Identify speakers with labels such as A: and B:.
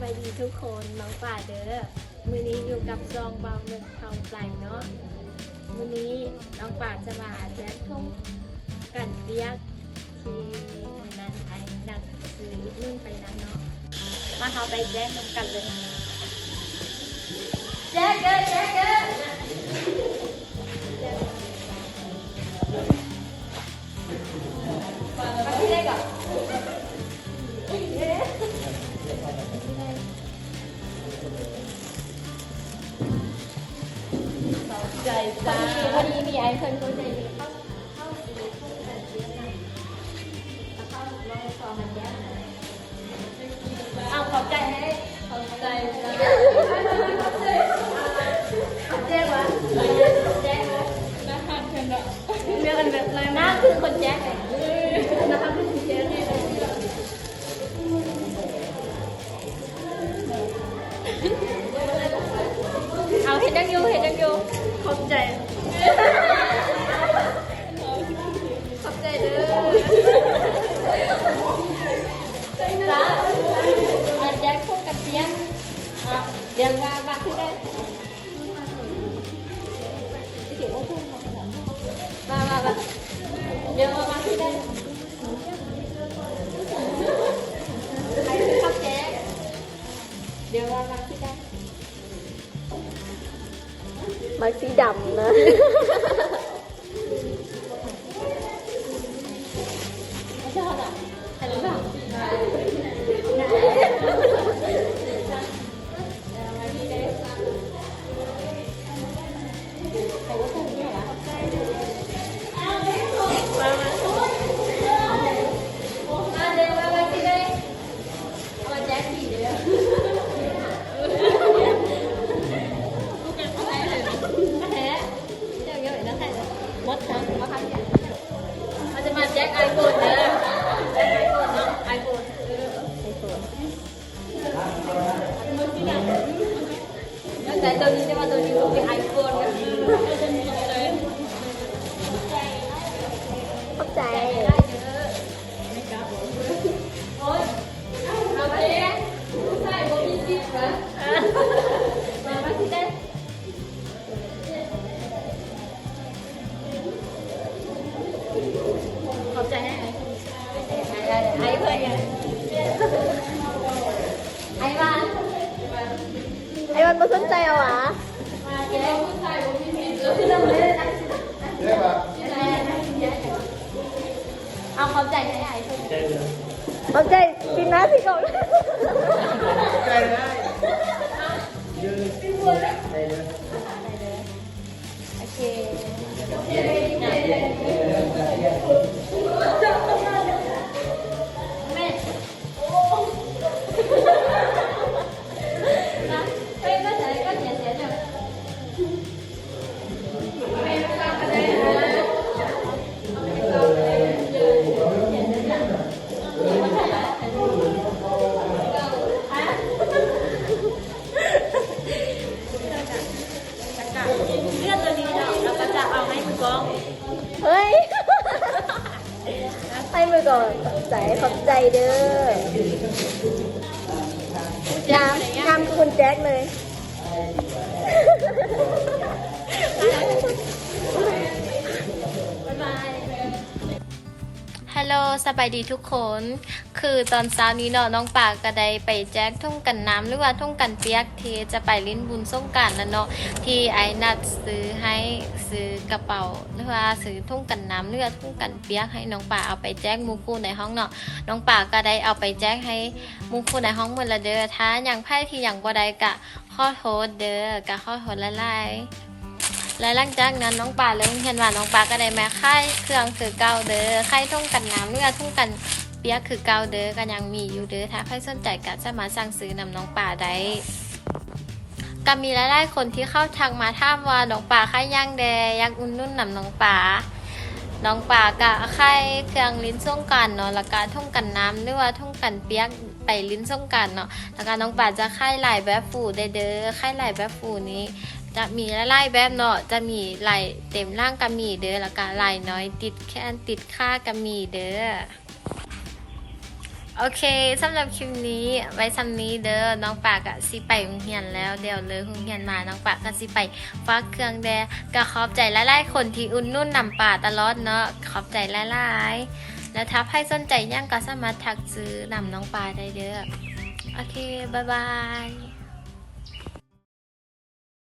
A: บายดีทุกคนน้องป่าเด้อมือนี้อยู่กับซองเบาหนึ่งเทาแปลเนาะมือนี้น้องป่าจะมาแจกทุ่งกันเรียกที่นั้นไอ้นักซื้อนุ่นไปนั้นเนาะมาเขาไปแจ๊คกันเลยแจ๊คเด้อแจ๊คเด้อ ใจจ้าพอดีมีไอ้เพิ่นคนใจดีเข้าเข้าสีทุ่งกันเยอะนะแล้วเข้าลองฟอมันเยอะเอาขอบใจให้ขอบใจจ้าขอบใจขอบใจวะขอบใจวะ
B: น่าทานกันอะ
A: เรียกกันแบบเลยนะคือคนแจ๊กเลยนะคะคือคนแจ๊กเลยเอาเห็นยังอยู่เห็นยังอยู่ ขอบใจ ขอบใจเด้อจ้าอันแจ็คพูดกับเพียงอะเดี๋ยวมาบักที่ได้มามามาเดี๋ยวมาบักที่ได้ใครคือ ได้
C: มักสีดำนะ
A: ไม่ ขอบใเลยนะเลือดตัวนี้เนาะเราก็จะเอาให้คุณกอง
C: เฮ้ย ให้มือก่อนขอบใจขอบใจเด้องามงามคือคุณแจ็คเลย
A: บ๊ายบาย ฮัลโหลสบายดีทุกคน คือตอนเช้านี้เนาะน้องปากก็ได้ไปแจ้งทุ่งกันน้ำหรือว่าทุ่งกันเปียกที่จะไปลิ้นบุญส่งการนั่นเนาะที่ไอ้นัดซื้อให้ซื้อกระเป๋าหรือว่าซื้อทุ่งกันน้ำหรือว่าทุ่งกันเปียกให้น้องปาเอาไปแจ้งหมูคูในห้องเนาะน้องปาก็ได้เอาไปแจ้งให้มูคูในห้องหมดละเด้อถ้าอย่างไพ่ที่อย่างบ่ได้กะ ข้อโทษเด้อกะข้อโทษละลายๆและหลังจากนั้นน้องปลาเริ่มเห็นว่าน้องปลาก็ได้มาค่ายเครื่องคือเก่าเด้อค่ายทุ่งกันน้ำเมื่อทุ่งกันเปียกคือเก่าเด้อก็ยังมีอยู่เด้อถ้าใครสนใจก็สามารถสั่งซื้อนำน้องปลาได้ก็มีหลายๆคนที่เข้าทางมาถามว่าน้องปลาค่ายย่างแดยังอุ่นนุ่นนำน้องปลาน้องปลากะค่ายเครื่องลิ้นส่งกันเนาะแล้วก็ทุ่งกันน้ำหรือว่าทุ่งกันเปียก ไปลิ้นส้มกันเนาะแล้วก็น้องป่าจะค่ายลายแบบฟูเด้อค่ายลายแบบฟูนี้ จะมีไลายแบบเนาะจะมีลายเต็มร่างกรหมีเด้อแล้วก็ลายน้อยติดแค่ติดค่ากรหมีเด้อโอเคสำหรับคลิปนี้ไว้ซ้ำนี้เด้อน้องป่ากะสิไปหุงเหียนแล้วเดี๋ยวเลยหุงเหียนมาน้องป่ากะสิไปฟักเครื่องแดกะขอบใจไลายๆคนที่อุ่นนุ่นนำป่าตลอดเนาะขอบใจไลายๆ และถ้าใครสนใจย่างก็สามารถทักซื้อลำน้องปลาได้เด้อโอเค บ๊ายบาย